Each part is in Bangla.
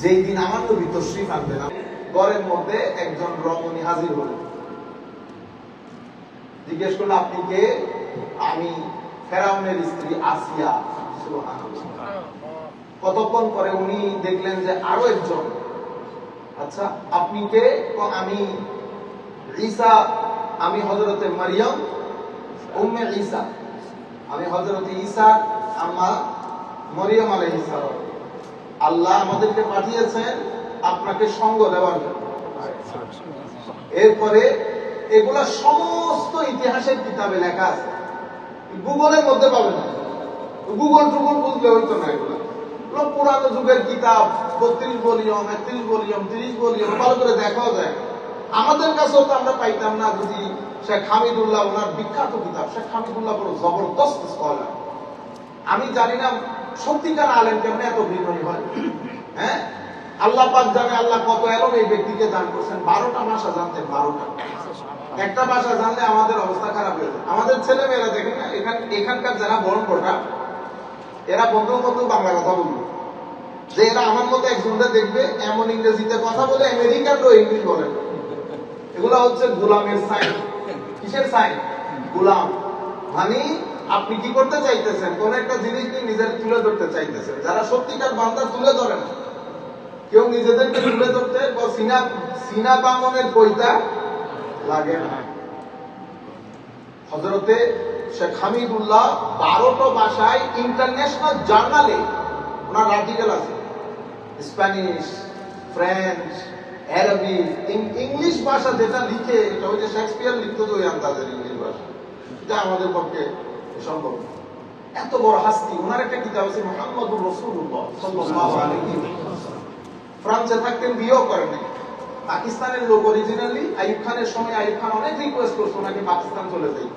যেই দিন আমার নবী তশরিফ আনবেন ঘরের মধ্যে একজন রমণী হাজির হলেন জিজ্ঞেস করল, আপনি কে? আমি ফেরাউনের স্ত্রী আসিয়া। কতক্ষণ পরে উনি দেখলেন যে আরও একজন। আচ্ছা আপনি কে? আমি ঈসা, আমি হজরতে মারিয়াম, উম্মে ঈসা। আমি হজরতে ঈসা, আম্মা মরিয়ম আলাইহিস সালাম। আল্লাহ আমাদেরকে পাঠিয়েছেন আপনাকে সঙ্গ দেওয়ার জন্য। এরপরে এগুলা সমস্ত ইতিহাসের কিতাবে লেখা আছে। গুগলের মধ্যে পাবে না। গুগল টুগল বুঝলে হইতো না এগুলা। পুরানো যুগের কিতাব, বত্রিশ বলিয়ম একত্রিশ বলিয়ম তিরিশ বলিয়ম ভালো করে দেখাও যায়। আমাদের কাছেও তো আমরা পাইতাম না যদি শেখ হামিদুল্লাহ ওনার বিখ্যাত কিতাব। শেখ হামিদুল্লাহ বড় জবরদস্ত স্কলার আমি জানি না সত্যিকার আলেম কেমন এত বিনয়ী হয়? হ্যাঁ? আল্লাহ পাক জানে আল্লাহ কত এলম এই ব্যক্তিকে দান করছেন। বারোটা ভাষা জানতেন, বারোটা। একটা ভাষা জানলে আমাদের অবস্থা খারাপ হয়ে যায়। আমাদের ছেলে মেয়েরা দেখেন না, এখান এখানকার যারা বরণ কোটা এরা বন্ধু বন্ধু বাংলা কথা বলবে। যে এরা আমার মতো একজনটা দেখবে, এমন ইংরেজিতে কথা বলে আমেরিকানও ইংলিশ বলে। এগুলা হচ্ছে গোলামের সাইন কিসের সাইন গোলাম। মানে আপনি কি করতে চাইতেছেন? কোন একটা জিনিস নিয়ে নিজের তুলে ধরতে চাইতেছেন। যারা সত্যিকার বান্দা তুলে ধরে না। কেউ নিজেদেরকে তুলে ধরতে সিনা সিনা বাঙনের কইতা লাগে না। হজরতে শেখ হামিদুল্লাহ বারোটা ভাষায় ইন্টারন্যাশনাল জার্নালে ওনার আর্টিকেল আছে। স্প্যানিশ ফ্রেঞ্চ অ্যারাবিক ইংলিশ ভাষা যেটা লিখে, এটা যে শেক্সপিয়ার লিখতো তো ওই আন্দাজের ইংলিশ ভাষা। যা আমাদের পক্ষে সম্ভব এত বড় হাস্তি, ওনার একটা কিতাব আছে মোহাম্মদুর রসুল্লাহ। ফ্রান্সে থাকতেন, বিয়েও করেন। পাকিস্তানের লোক অরিজিনালি আইব খানের সময় আইব খান অনেক রিকোয়েস্ট করতো ওনাকে পাকিস্তান চলে যাই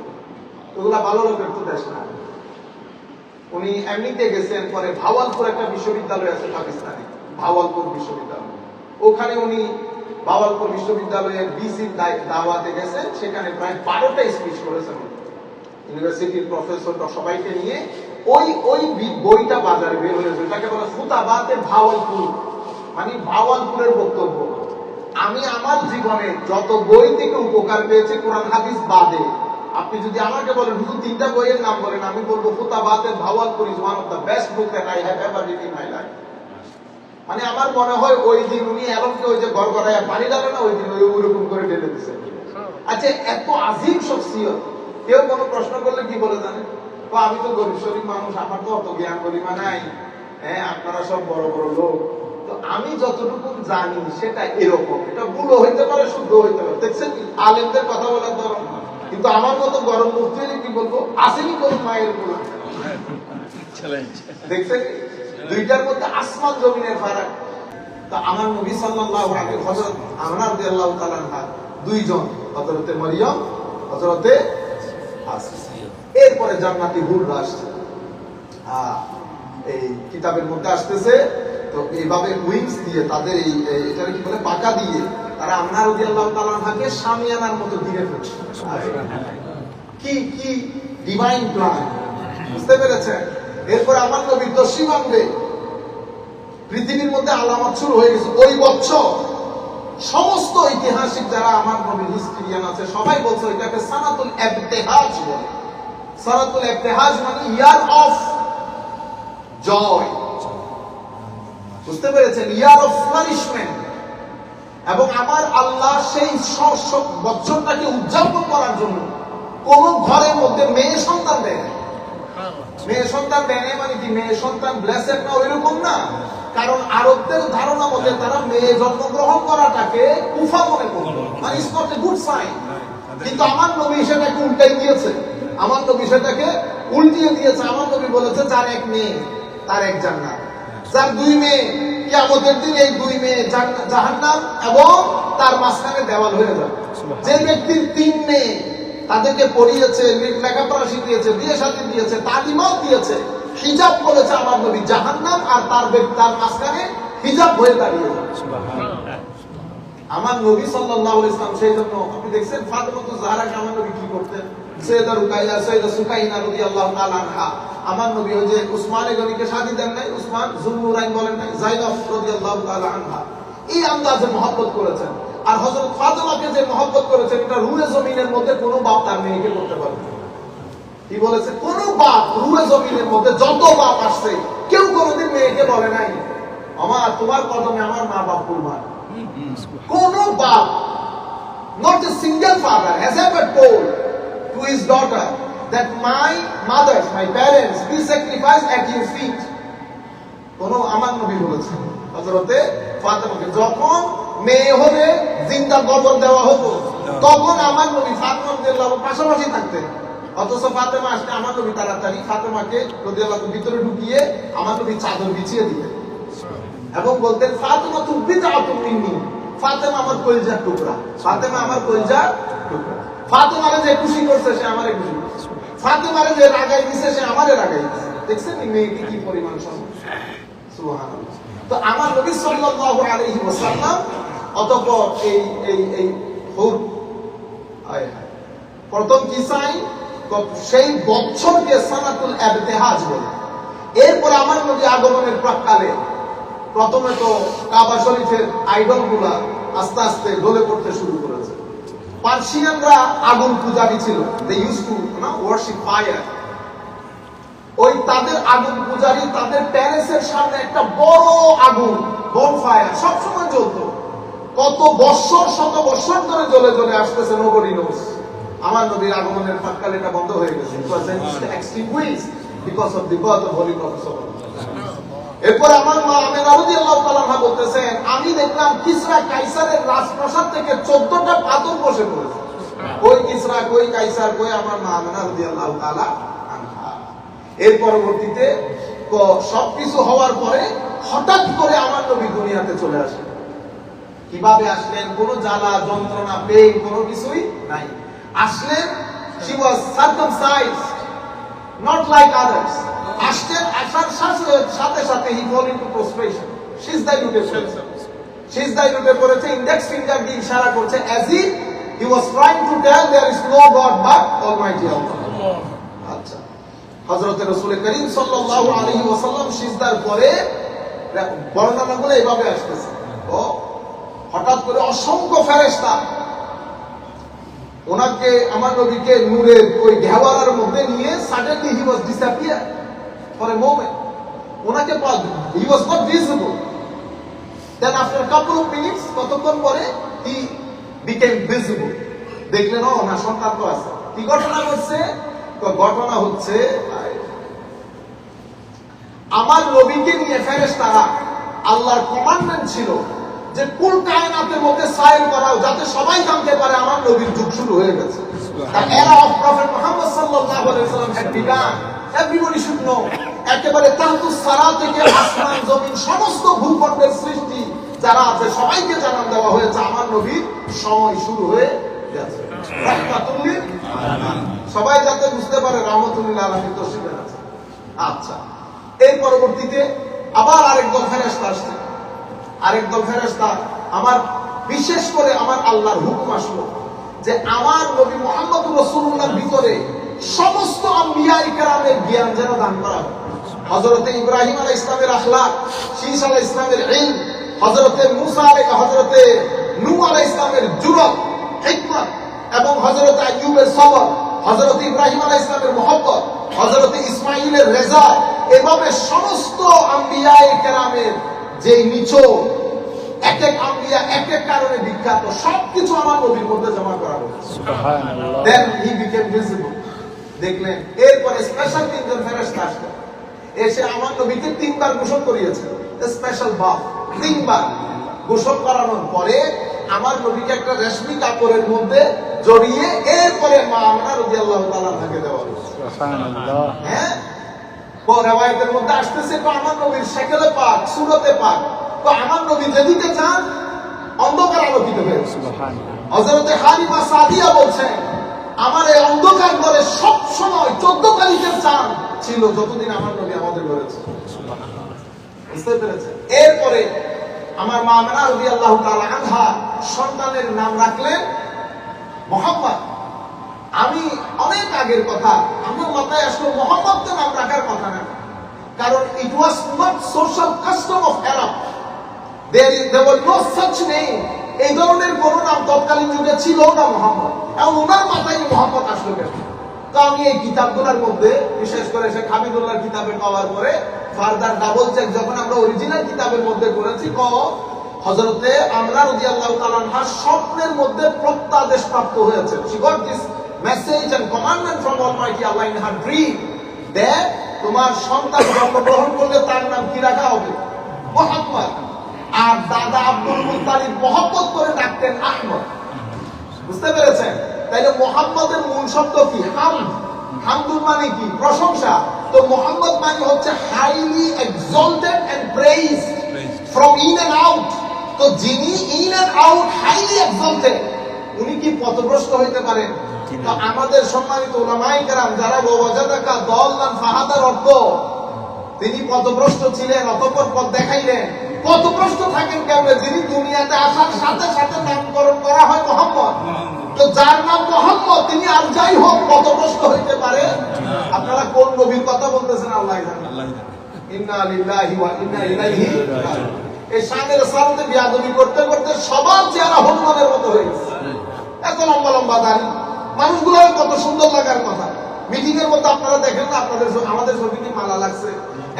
ওগুলা ভালো লোকের তো দেশ না উনি এমনিতে গেছেন পরে ভাওয়ালপুর একটা বিশ্ববিদ্যালয় আছে পাকিস্তানে, ভাওয়ালপুর বিশ্ববিদ্যালয় ওখানে উনি ভাওয়ালপুর বিশ্ববিদ্যালয়ের বিসি দাওয়াতে গেছেন, সেখানে প্রায় বারোটা স্পিচ করেছেন। ইউনিভার্সিটির প্রফেসর সবাইকে নিয়ে ওই ওই বইটা বাজারে বের হয়েছে এটাকে বলে ফুতাবাতে ভাওয়ালপুর। মানে ভাওয়ালপুরের বক্তব্য। আমি আমার জীবনে যত বই থেকে উপকার পেয়েছি কোরআন হাদিস বাদে, আপনি যদি আমাকে বলেন শুধু তিনটা বইয়ের নাম বলেন, আমি বলব ফুতাবাতের Bahawalpur is one of the best book that I have ever read in my life মানে আমার মনে হয় ওই দিন উনি, এমনকি ওই যে গড়গড়ায় পানি ডালে না, ওই দিন ওই ওরকম করে ঢেলে দিচ্ছেন আচ্ছা এত আজিম শখসিয়ত। কেউ কোনো প্রশ্ন করলে কি বলে জানে? তো আমি তো গরিব শরীফ মানুষ, আমার তো অত জ্ঞান গরিমা নাই। হ্যাঁ আপনারা সব বড় বড় লোক। তো আমি যতটুকু জানি, সেটা এরকম। এটা ভুলও হইতে পারে শুদ্ধ হইতে পারে। দেখছেন? আলেমদের কথা বলার ধরন। কিন্তু আমার মতো গরম মুক্তি কি বলব? আসেনি কোন মায়েরগুলো দেখছেন? দুইটার মধ্যে আসমান জমিনের ফারাক। তা আমার নবী সাল্লাল্লাহু আলাইহি হযরত আমনা রাদিয়াল্লাহু তাআলা, দুইজন। হযরতে মারিয়াম, হযরতে এরপরে জান্নাতি হুররা আসছে। আহ, এই কিতাবের মধ্যে আসতেছে। তো এইভাবে উইংস দিয়ে তাদের এই এটাকে কি বলে পাকা দিয়ে তারা আমনা রাদিয়াল্লাহু তাআলা আনহাকে শামিয়ানার মতো ঘিরে ফেলছে। কি কি ডিভাইন প্ল্যান বুঝতে পেরেছেন? এরপর আমার নবী আনবে পৃথিবীর মধ্যে আলামত শুরু হয়ে গেছে। ওই বছর সমস্ত ঐতিহাসিক যারা আমার নবীর হিস্ট্রিয়ান আছে সবাই বলছে এটাকে সানাতুল এবতেহাজ বলে। সানাতুল এবতেহাজ মানে ইয়ার অফ জয়। বুঝতে পেরেছেন? ইয়ার অফ ফ্লারিশমেন্ট এবং আমার আল্লাহ সেই বছরটাকে উদযাপন করার জন্য কোন ঘরের মধ্যে মেয়ে সন্তান দেয় মেয়ে সন্তান দেয় মানে কি? মেয়ে সন্তান ব্লেসেড না ওইরকম না। কারণ আরবদের ধারণা মতে তারা মেয়ে জন্মগ্রহণ করাটাকে কুফা মনে করতো মানে it's not a good sign কিন্তু আমার নবী সেটাকে উল্টাই দিয়েছে। আমার নবী সেটাকে উল্টিয়ে দিয়েছে। আমার নবী বলেছে যার এক মেয়ে তার এক জান্নাত। যার দুই মেয়ে কিয়ামতের দিন এই দুই মেয়ে জাহান্নাম এবং তার মাঝখানে দেওয়াল হয়ে যাবে। যে ব্যক্তির তিন মেয়ে তাদেরকে পড়িয়েছে লেখাপড়া শিখিয়েছে বিয়ে সাথে দিয়েছে তালিমাও দিয়েছে। হিজাব বলেছে আমার নবী জাহান্নাম আর তার তার মাঝখানে হিজাব হয়ে দাঁড়িয়ে আমার নবী সাল্লাল্লাহু আলাইহি ইসলাম সেই জন্য আপনি দেখছেন ফাতেমা তো জাহরাকে আমার নবী কি করতেন সৈয়দা রুকাইয়া সৈয়দা সুকাইনা রাদিয়াল্লাহু তাআলা আনহা। আমার নবী ওই যে উসমান গনিকে শাদি দেন নাই উসমান বলেন নাই জাইনব রাদিয়াল্লাহু তাআলা আনহা। এই আন্দাজে মহব্বত করেছেন। আর হযরত ফাতেমাকে যে মহব্বত করেছেন এটা রুয়ে জমিনের মধ্যে কোনো বাপ তার মেয়েকে করতে পারবে না। কি বলেছে? কোন বাপ রুয়ে জমিনের মধ্যে যত বাপ আসছে কেউ কোনোদিন মেয়েকে বলে নাই আমার তোমার কদমে আমার মা বাপ কুরবান। কোন বাপ not a single father has ever told to his daughter that my mothers, my parents will sacrifice at your feet. কোন আমার নবী বলেছে হযরতে ফাতেমাকে যখন মেয়ে হলে জিন্দা কবর দেওয়া হতো তখন আমার নবী ফাতেমা পাশাপাশি থাকতেন। অথচ ফাতেমা আসলে আমার নবী তাড়াতাড়ি ফাতেমাকে রাদিয়াল্লাহু ভিতরে ঢুকিয়ে আমার নবী চাদর বিছিয়ে দিতেন এবং বলতেন ফাতেমা তুমি মিন্নি। ফাতেমা আমার কলিজার টুকরা। ফাতেমা আমার কলিজার টুকরা। ফাতেমারে যে খুশি করছে, সে আমারে খুশি করছে। ফাতেমারে যে রাগাই দিছে, সে আমারে রাগাই দিছে। দেখছেন মেয়েকে কি পরিমাণ সম্মান তো আমার নবী সাল্লাল্লাহু আলাইহি ওয়াসাল্লাম অতঃপর এই এই এই হুর প্রথম কি চাই সেই বছরকে সানাতুল ইবতিহাজ বলে। এরপর আমার নবী আগমনের প্রাককালে প্রথমে তো কাবা শরীফের আইডলগুলা আস্তে আস্তে ঢলে পড়তে শুরু করেছে। পার্সিয়ানরা আগুন পূজারী ছিল। দে ইউজ টু না ওয়ার্শিপ ফায়ার ওই তাদের আগুন পূজারি, তাদের প্যালেসের সামনে একটা বড় আগুন বন ফায়ার সবসময় জ্বলতো। কত বৎসর, শত বৎসর ধরে জ্বলে জ্বলে আসতেছে নগরী নোস আমার নবীর আগমনের প্রাককালে এটা বন্ধ হয়ে গেছে। Wasallam. এরপর আমার মা আমের আরদি আল্লাহ বলতেছেন, আমি দেখলাম কিসরা কাইসারের রাজপ্রাসাদ থেকে চোদ্দটা পাথর বসে পড়েছে। কই কিসরা, কই কাইসার কই আমার মা আমের আরদি আল্লাহ তালা এর পরবর্তীতে সবকিছু হওয়ার পরে হঠাৎ করে আমার নবী দুনিয়াতে চলে আসে কীভাবে আসলেন? কোনো জ্বালা, যন্ত্রণা, পেইন কোনো কিছুই নাই। আসলেন she was circumcised, not like others. আসতেন আসার সাথে সাথে ফল ইনটু প্রস্ট্রেশন সিজদাই লুটে পড়েছে সিজদাই লুটে পড়েছে ইন্ডেক্স ফিঙ্গার দিয়ে ইশারা করছে as uh he was trying to tell there is no god but almighty Allah আচ্ছা। হযরত রাসূল করিম সাল্লাল্লাহু আলাইহি ওয়াসাল্লাম সিজদার পরে বর্ণনাগুলো এভাবে আসতেছে। ও, হঠাৎ করে অসংখ্য ফেরেশতা ওনাকে আমার নবীকে নূরের ওই ঘেওয়ারার মধ্যে নিয়ে suddenly he was disappear for a moment ওনাকে পাওয়া he was not visible then after couple of minutes কতক্ষণ পরে হি বিকেম ভিজিবল দেখলেন, ও, না, সন্তান তো আছে। কি ঘটনা ঘটছে? তো ঘটনা হচ্ছে আমার নবীকে নিয়ে ফেরেশতারা আল্লাহর কমান্ডমেন্ট ছিল যে কোন কায়নাতের মধ্যে সাইল করাও, যাতে সবাই জানতে পারে আমার নবীর যুগ শুরু হয়ে গেছে। যারা আছে, সবাইকে জানান দেওয়া হয়েছে, আমার নবীর সময় শুরু হয়ে গেছে। রাহমাতুল্লিল সবাই যাতে বুঝতে পারে রহমতুল্লাহ আলমী তসিবের আছে আচ্ছা এর পরবর্তীতে আবার আরেক দল ফেরেস্তা আসছে। আরেক দল ফেরেস্তা আমার বিশেষ করে আমার আল্লাহর হুকুম আসলো যে আমার নবী মোহাম্মদ রসুল্লাহর ভিতরে সমস্ত আম্বিয়া জ্ঞান যেন দান করা হজরতে ইব্রাহিম আলাহ ইসলামের আখলাক শীষ আলাহ ইসলামের ইলম হজরতে মুসা আলাই হজরতে নূ আলাহ ইসলামের জুরত হিকমত এবং হজরত আইয়ুবের সবর হজরত ইব্রাহিম আলাহ ইসলামের মোহব্বত হজরত ইসমাইলের রেজা, এভাবে সমস্ত আম্বিয়া কেরামের যে নিচো এক এক আম্বিয়া এক এক কারণে বিখ্যাত সবকিছু আমার নবীর মধ্যে জমা করা হয়েছে। দেন হি বিকেম ভিজিবল দেখলেন এরপরে স্পেশাল তিনজন ফেরেশতা আসলেন এসে আমার নবীকে তিনবার গোসল করিয়েছে। স্পেশাল বাফ তিনবার। গোসল করানোর পরে আমার নবীকে একটা রেশমি কাপড়ের মধ্যে জড়িয়ে এরপরে মা আমরা রদি আল্লাহ তালা থাকে দেওয়া হয়েছে। হ্যাঁ? রেওয়ায়তের মধ্যে আসতেছে তো আমার নবীর সেকেলে পাক সুরতে পাক। তো আমার নবী যেদিকে চান অন্ধকার আলোকিত হয়েছে হজরতে হালিমা সাদিয়া বলছেন আমার এই অন্ধকার ঘরে সব সময় চোদ্দ তারিখের চান ছিল যতদিন আমার নবী আমাদের ঘরে ছিল। বুঝতে পেরেছেন? এরপরে আমার মা মেনা রবি আল্লাহ আনহা সন্তানের নাম রাখলেন মোহাম্মদ। আমি অনেক আগের কথা। আমার মাথায় আসলো মোহাম্মদকে নাম রাখার কথা না। কারণ it was not social custom of Arab was no such এই ধরনের কোন নাম তৎকালীন যুগে ছিল না মোহাম্মদ এবং ওনার মাথায় মোহাম্মদ আসলো তো আমি এই কিতাবগুলোর মধ্যে, বিশেষ করে সে হামিদুল্লাহর কিতাবে পাওয়ার পরে, ফার্দার ডাবল চেক যখন আমরা অরিজিনাল কিতাবের মধ্যে করেছি ক হজরতে আমরা রদি আল্লাহ স্বপ্নের মধ্যে প্রত্যাদেশ প্রাপ্ত হয়েছে। Got this message and commandment from almighty allah in her dream that তোমার সন্তান জন্মগ্রহণ করলে তার নাম কি রাখা হবে? মোহাম্মদ। আর দাদা আব্দুল মুতালিব মহব্বত করে ডাকতেন আহমদ। বুঝতে পেরেছেন? তাইলে মোহাম্মদের মূল শব্দ কি? হাম হামদুল মানে কি? প্রশংসা। তো মোহাম্মদ মানে হচ্ছে highly exalted and praise from in and out তো যিনি in and out highly exalted উনি কি পথভ্রষ্ট হইতে পারেন? তো আমাদের সম্মানিত ওলামাই কেরাম যারা ওয়াজাদাকা দল্লান ফাহাদার অর্থ তিনি পথভ্রষ্ট ছিলেন অতঃপর পথ দেখাইলেন। পথভ্রষ্ট থাকেন কেমনে? যিনি দুনিয়াতে আসার সাথে সাথে নামকরণ করা হয় মোহাম্মদ। তো যার নাম মোহাম্মদ তিনি আর যাই হোক পথভ্রষ্ট হইতে পারে। আপনারা কোন নবীর কথা বলতেছেন? আল্লাহ ইন্না লিল্লাহি ওয়া ইন্না ইলাইহি এই শানের সামনে বিয়াদবি করতে করতে সবার চেহারা হনুমানের মতো হয়ে গেছে। এত লম্বা লম্বা দাড়ি। মানুষগুলো কত সুন্দর লাগার কথা। মিটিং এর মধ্যে আপনারা দেখেন না, আপনাদের আমাদের ছবিটি মালা লাগছে।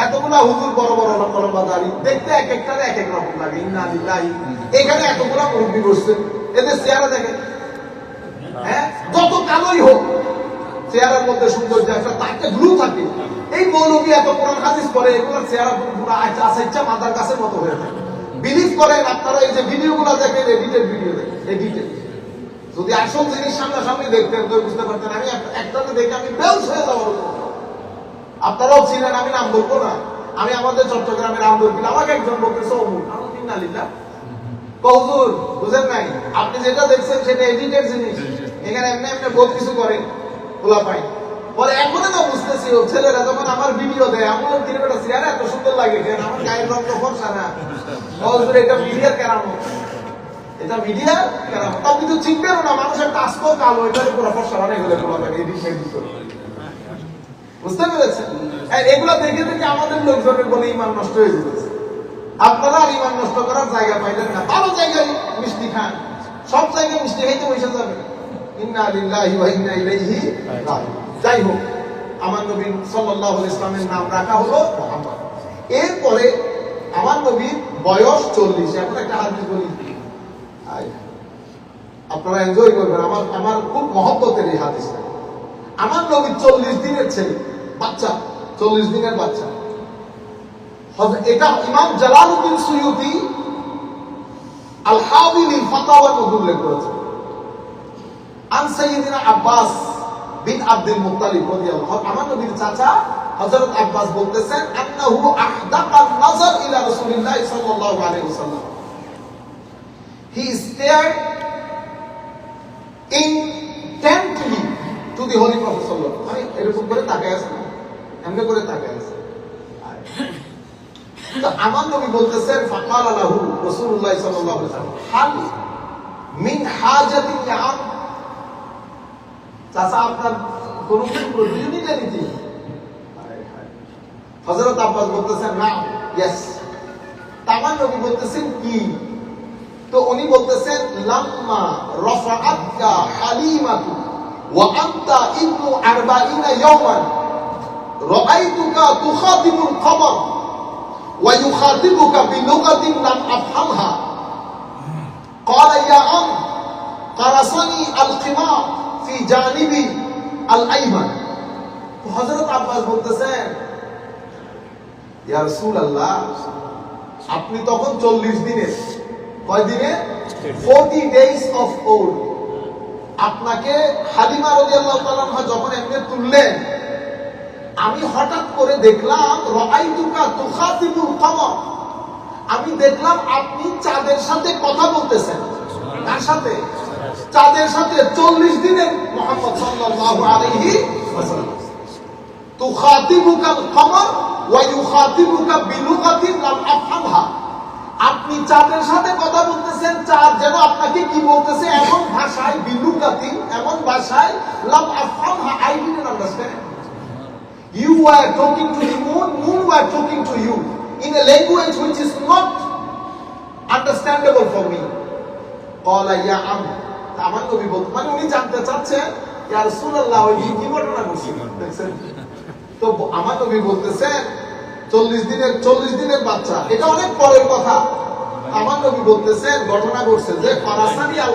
এতগুলা হুজুর বড় বড় লম্বা দাড়ি দেখতে এক একটার এক এক রকম লাগে। ইন্না এখানে এতগুলা মুরব্বী বসছে। এদের চেহারা দেখেন। হ্যাঁ? যত কালোই হোক, চেহারার মধ্যে সৌন্দর্য একটা তাকে গ্লু থাকে। এই মৌলবী এত কোরআন হাদিস করে এগুলোর চেহারা পুরো আচ্ছা ইচ্ছা মাদার গাছের মতো হয়ে থাকে বিলিভ করেন, আপনারা এই যে ভিডিও ভিডিওগুলো দেখেন এডিটেড ভিডিও দেখেন এডিটেড যদি আসল জিনিস সামনাসামনি দেখতেন তো বুঝতে পারতেন আমি একটা- একটাতে দেখে আমি বেলস হয়ে যাওয়ার আপনারাও ছিলেন আমি নাম বলব না। আমি আমাদের চট্টগ্রামের আন্দোলন আমাকে একজন লিল্লাহ কৌজুর বুঝেন নাই? আপনি যেটা দেখছেন সেটা এডিটেড জিনিস। এখানে এমনি এমনি বহুত কিছু করে খোলা পাই পরে এখন না বুঝতেছি ও ছেলেরা যখন আমার ভিডিও দেয়, আমি বললাম, কিরে এত সুন্দর লাগে আমার গায়ের রং তো ফর্সা না। কৌজুর এটা মিডিয়ার এটা মিডিয়া আপনি তো চিনবেনও না মানুষের টাস্ক কালো এটা পুরো ফর্সা মানে এগুলো বুঝতে পেরেছেন? এগুলো দেখে দেখে আমাদের লোকজনের বলে ইমান নষ্ট হয়ে যেতেছে আপনারা আর ইমান নষ্ট করার জায়গা পাইলেন না। ভালো জায়গায় মিষ্টি খান। সব জায়গায় মিষ্টি খাইতে বসে যাবে ইন্না লিল্লাহি ওয়া ইন্না ইলাইহি। যাই হোক, আমার নবী সাল্লাল্লাহু আলাইহি ইসলামের নাম রাখা হলো মুহাম্মদ। এরপরে আমার নবীর বয়স চল্লিশ। এখন একটা হাদিস বলি। আপনারা এনজয় করবেন। আমার আমার খুব মহব্বতের এই হাদিসটা। আমার নবী চল্লিশ দিনের ছেলে, বাচ্চা, চল্লিশ দিনের বাচ্চা। এটা ইমাম জালালউদ্দিন সুয়ুতি আল হাবিলি ফাতাওয়ার মধ্যে উল্লেখ করেছে আন আব্বাস বিন আব্দুল মুত্তালিব রাদিয়াল্লাহু আমার নবীর চাচা হযরত আব্বাস বলতেছেন, আন্নাহু আহদাকান নাজার ইলা রাসূলিল্লাহ সাল্লাল্লাহু আলাইহি ওয়াসাল্লাম। হি stared intently to the holy prophet sallallahu wasallam. এরকম করে তাকায় আছে এমনি করে তাকায় আছে। তো আমার নবী বলতেছেন ফাকাল লাহু রাসূলুল্লাহ সাল্লাল্লাহু হাল মিন হাজাতিন ইয়াম চাচা, আপনার কোন প্রয়োজনই নেই নাকি? হযরত আব্বাস বলতেছেন না ইয়েস আমার নবী বলতেছেন, কি? তো উনি বলতেছেন লাম্মা রাফাআতকা হালিমাতু ওয়া আনতা ইবনু আরবাঈনা ইয়াওমান রাআইতুকা তুখাতিবুল কমর ওয়া ইউখাতিবুকা বিলুগাতিন লাম আফহামহা قال يا عم قرصني القمار في جانبي الايمن হযরত আব্বাস বলতেছেন ইয়া রাসূলুল্লাহ আপনি তখন চল্লিশ দিনের কয় দিনে ফোরটি ডেজ অফ ওল্ড আপনাকে হালিমা রবি আল্লাহ যখন এমনি তুললেন, আমি হঠাৎ করে দেখলাম, রআইতুকা তুখাতিবুল কমর? আমি দেখলাম আপনি চাঁদের সাথে কথা বলতেছেন। কার সাথে? চাঁদের সাথে চল্লিশ দিনের মোহাম্মদ সাল্লাল্লাহু আলাইহি ওয়াসাল্লাম। তুখাতিবুকাল কমর ওয়া ইউখাতিবুকা বিলুগাতিন লাম আফহামহা। আপনি চাঁদের সাথে কথা বলতেছেন চাঁদ যেন আপনাকে কি বলতেছে এমন ভাষায় বিলুকাতি এমন ভাষায় লাভ আফাম I didn't understand You were talking to the moon, moon were talking to you in a language which is not understandable for me. قال يا عم তা আমার নবী বলতো মানে উনি জানতে চাচ্ছেন ইয়া রাসূলুল্লাহ ওই দিন কি ঘটনা ঘটছে দেখছেন তো ব- আমার নবী বলতেছেন চল্লিশ দিনের চল্লিশ দিনের বাচ্চা। এটা অনেক পরের কথা। আমার নবী বলতেছে ঘটনা ঘটছে যে ফরাসানি আল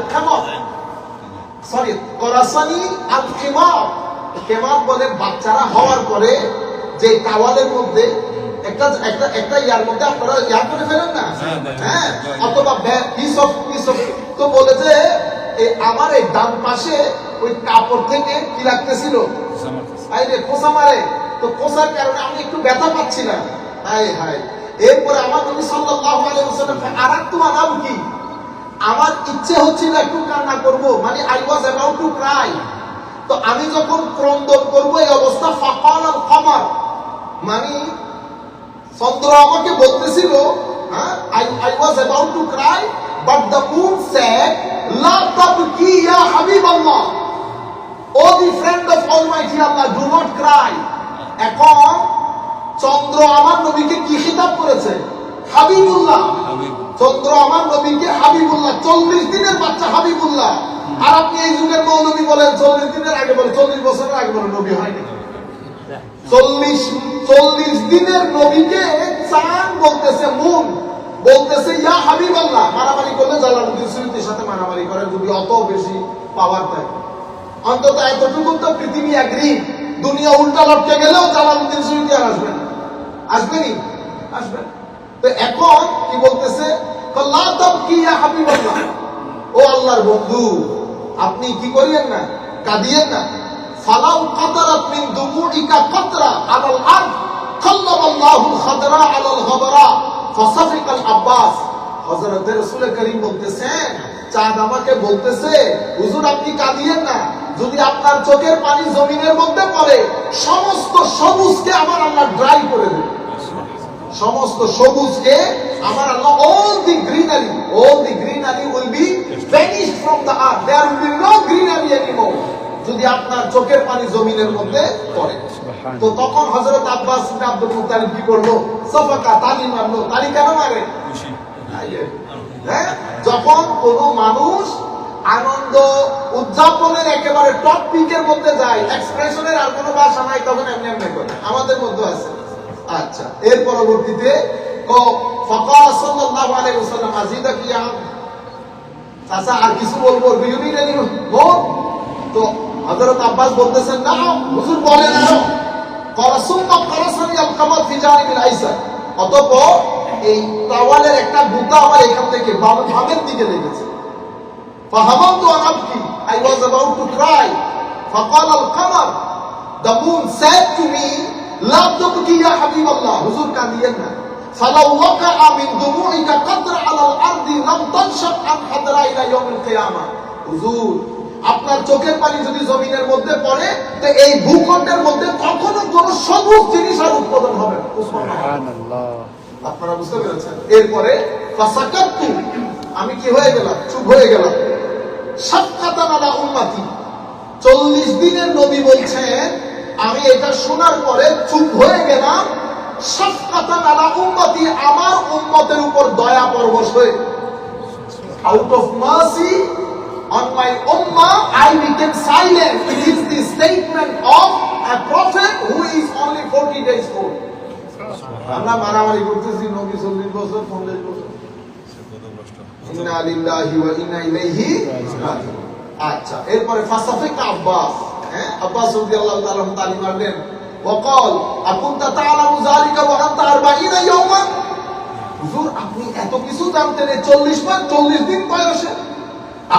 সরি করাসানি আল কেমাব বলে বাচ্চারা হওয়ার পরে যে টাওয়ালের মধ্যে একটা একটা একটা ইয়ার মধ্যে আপনারা ইয়া করে ফেলেন না? হ্যাঁ অথবা পিস অফ পিস অফ তো বলে যে এই আমার এই ডান পাশে ওই কাপড় থেকে কি লাগতেছিল? আই রে খোসা মারে। তো খোসার কারণে আমি একটু ব্যথা পাচ্ছিলাম হাই হাই এরপরে আমার নবী সাল্লাল্লাহু আলাইহি ওয়াসাল্লাম আরাত্তু আনাম কি? আমার ইচ্ছে হচ্ছিল একটু কান্না করব। মানে I was about to cry তো আমি যখন ক্রন্দন করব, এই অবস্থা, ফাকাল আল কমার মানে চন্দ্র আমাকে বলতেছিল হ্যাঁ I I was about to cry but the moon said লা তাবকি ইয়া হাবিবাল্লাহ। O the friend of almighty Allah do not cry এখন চন্দ্র আমার নবীকে কি খিতাব করেছে? হাবিবুল্লাহ। চন্দ্র আমার নবীকে হাবিবুল্লাহ। চল্লিশ দিনের বাচ্চা হাবিবুল্লাহ। আর আপনি এই যুগের মৌলবী বলেন চল্লিশ দিনের আগে বলে চল্লিশ বছরের আগে বলে নবী হয়নি চল্লিশ চল্লিশ দিনের নবীকে চান বলতেছে মুন। বলতেছে ইয়া হাবিব আল্লাহ মারামারি করলে জালালুদ্দিন সুইতির সাথে মারামারি করে যদি অত বেশি পাওয়ার থাকে অন্তত এতটুকু তো পৃথিবী এগ্রি দুনিয়া উল্টা লটকে গেলেও জালালুদ্দিন সুইতি আর আসবে না। আসবেনি আসবে তো এখন কি বলতেছে? ও আল্লাহর বন্ধু, আপনি কি করিয়েন না? কাঁদিয়েন না? ফালাউ কাতারাত মিন দুমুইকা কাতরা আলাল আরদ খাল্লাবাল্লাহু খাদরা আলাল গবরা। ফাসাফিকাল আব্বাস। হযরত রাসূল করিম বলতেছেন, চাঁদ আমাকে বলতেছে, হুজুর আপনি কাঁদিয়েন না? আপনার চোখের পানি জমিনের মধ্যে পড়ে সমস্ত সবুজকে আমার আল্লাহ ড্রাই করে দেবে। সমস্ত সবুজকে আমার আল্লাহ all the greenery all the greenery will be vanished from the earth. There will be no greenery anymore যদি আপনার চোখের পানি জমিনের মধ্যে পড়ে। তো তখন হযরত আব্বাস ইবনে আব্দুল মুত্তালিব কি করল? সফাকা তালি মারলো। তালি কেন মারে? হ্যাঁ যখন কোন মানুষ আনন্দ উদযাপনের একেবারে টপ পিকের মধ্যে যায়। এক্সপ্রেশনের আর কোনো ভাষা নাই, তখন এমনি এমনি করে। আমাদের মধ্যে আছে। আচ্ছা এর পরবর্তীতে কো আলাইহি ওয়াসাল্লাম, আজিদা কি আম? চাচা আর কিছু বলব? বিউনি তো হযরত আব্বাস বলতেছেন, না, হুজুর বলেন আরও। ফি জানিবিল অতঃপর এই তাওয়ালের একটা গুতা আমার এখান থেকে বাম- বামের দিকে লেগেছে। فهممت أن أبكي I was about to cry فقال القمر The moon said to me لا تبكي يا حبيب الله হুজুর কাঁদিয়েন না فلو وقع من دموعك قطر على الأرض لم تنشق عن حضرا إلى يوم القيامة হুজুর আপনার চোখের পানি যদি জমিনের মধ্যে পড়ে তো এই ভূখণ্ডের মধ্যে কখনো কোনো সবুজ জিনিস আর উৎপাদন হবে না। উৎপন্ন হবে না। আপনারা বুঝতে পেরেছেন এরপরে ফাসাকাত্তু আমি কি হয়ে গেলাম চুপ হয়ে গেলাম সাক্ষাতান আলা উম্মাতি। চল্লিশ দিনের নবী বলছেন আমি এটা শোনার পরে চুপ হয়ে গেলাম। সাক্ষাতান আলা উম্মাতি আমার উম্মতের উপর দয়া পরবশ হয়ে। Out of mercy on my ummah, I became silent it is the statement of a prophet who is only 40 days old. আমরা মারামারি করতেছি, নবী চল্লিশ বছর, পঞ্চাশ বছর। ইন্না লিল্লাহি ওয়া ইন্না ইলাইহি রাজিউন। আচ্ছা এরপরে ফাসাফিক আব্বাস হ্যাঁ আব্বাস রাদিয়াল্লাহু তাআলা তালি মারলেন وقال أكنت تعلم ذلك وأنت 40 يوما হুজুর আপনি এত কিছু জানতেন এই 40 বার 40 দিন বয়সে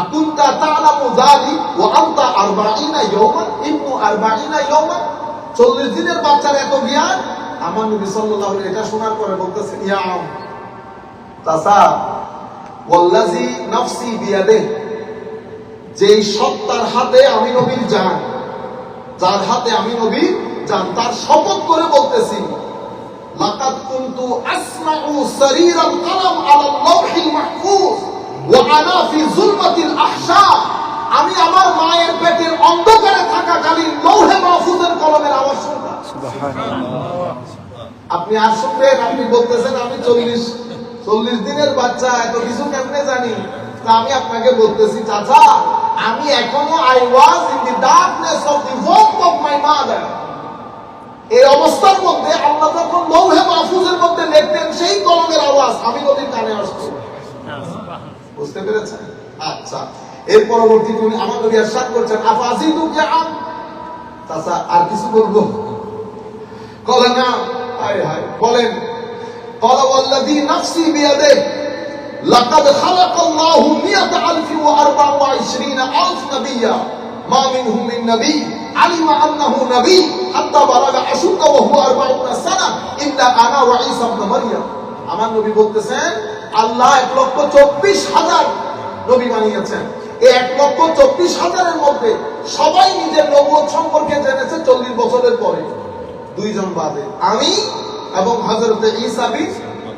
أكنت تعلم ذلك وأنت 40 يوما ابن 40 يوما 40 দিনের বাচ্চার এত জ্ঞান আমার নবী সাল্লাল্লাহু আলাইহি এটা শোনার পরে বলতেছেন ইয়া আম চাচা বিয়াদে যেই সত্তার হাতে আমি নবীর যার হাতে আমি নবী তার শপথ করে বলতেছি লাকাদ কুনতু আসমাউ সারিরাল মাহফুজ ওয়া আনা ফি যুলমাতিল আমি আমার মায়ের পেটের অন্ধকারে থাকাকালীন লৌহে মাহফুজের কলমের আওয়াজ শুনতাম। আপনি আর শুনবেন আপনি বলতেছেন আমি চল্লিশ চল্লিশ দিনের বাচ্চা, এত কিছু কেমনে জানি? তা আমি আপনাকে বলতেছি, চাচা, আমি এখনও I was in the darkness of the home of my mother এই অবস্থার মধ্যে আল্লাহ যখন লৌহে মাহফুজের মধ্যে লিখতেন, সেই কলমের আওয়াজ আমি নদীর কানে আসতো। বুঝতে পেরেছেন? আচ্ছা এর পরবর্তী তুমি আমার নবী আরশাদ করছেন, আফাজিদু ইয়াম তাছা আর কিছু বলব? কলে না? হায় হায়, বলেন। قال والذي نفسي بيده لقد خلق الله مئة ألف وأربع وعشرين ألف نبيا ما منهم من نبي علم أنه نبي حتى بلغ أشد وهو أربعون سنة إلا أنا وعيسى ابن مريم আমার নবী বলতেছেন আল্লাহ এক লক্ষ চব্বিশ হাজার নবী বানিয়েছেন এই এক লক্ষ চব্বিশ হাজারের মধ্যে সবাই নিজের নবুয়ত সম্পর্কে জেনেছে চল্লিশ বছরের পরে দুইজন বাদে আমি এবং হজরতে ইসাবি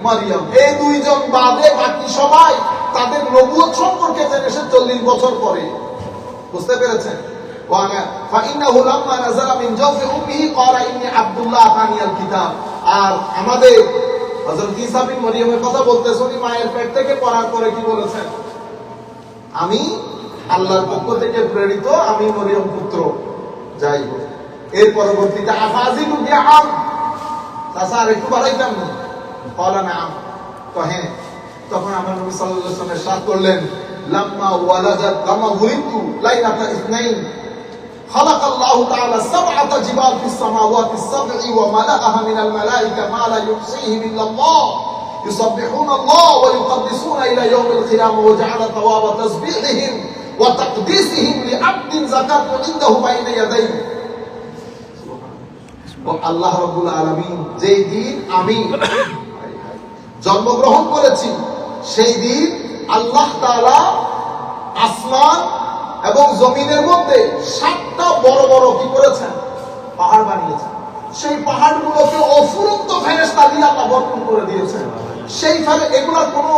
মারিয়াম। এই দুইজন বাদে বাকি সবাই তাদের নবুয়ত সম্পর্কে জেনেছে চল্লিশ বছর পরে। বুঝতে পেরেছেন? আমাদের কথা মায়ের পেট থেকে পড়ার পরে কি বলেছেন? আমি আল্লাহর পক্ষ থেকে প্রেরিত, আমি মরিয়ম পুত্র। যাই এর পরবর্তীতে চাচা আর একটু বাড়াইতাম না কলা না তো হ্যাঁ তখন আমার নবী সাল্লাল্লাহু আলাইহি ওয়াসাল্লাম সাথ করলেন লাম্মা ওয়ালাদাত লাম্মা উলিদতু লাইলাতা ইসনাইন خلق الله تعالى سبعة جبال في السماوات السبع وملأها من الملائكة ما لا يحصيهم إلا الله يسبحون الله ويقدسون إلى يوم القيامة وجعل ثواب تسبيحهم وتقديسهم لعبد ذكرت عنده بين يديه ও আল্লাহ রব্বুল আলামিন যেই দিন আমি জন্মগ্রহণ করেছি, সেই দিন আল্লাহ তাআলা আসমান এবং জমিনের মধ্যে সাতটা বড় বড় কি করেছেন? পাহাড় বানিয়েছেন। সেই পাহাড়গুলোকে অফুরন্ত ফেরেশতা দিয়ে আল্লাহ বর্তন করে দিয়েছেন। সেই ফেরে এগুলোর কোনো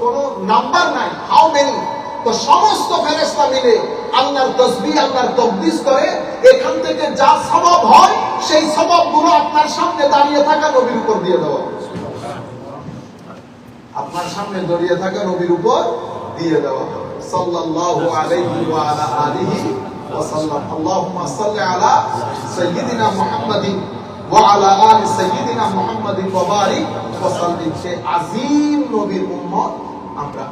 কোনো নাম্বার নাই। হাউ মেনি তো সমস্ত ফেরেশতা মিলে আল্লাহর তসবিহ আল্লাহর তকদিস করে এখান থেকে যা সবাব হয়, সেই সবাবগুলো আপনার সামনে দাঁড়িয়ে থাকা নবীর উপর দিয়ে দেওয়া। আপনার সামনে দাঁড়িয়ে থাকা নবীর উপর দিয়ে দেওয়া। সাল্লাল্লাহু আলাইহি ওয়া আলা আলিহি ওয়া সাল্লাম। আল্লাহুম্মা সাল্লি আলা সাইয়্যিদিনা মুহাম্মাদিন ওয়া আলা আলি সাইয়্যিদিনা মুহাম্মাদিন ওয়া বারিক ওয়া সাল্লিম। সে আযীম নবীর উম্মত আমরা।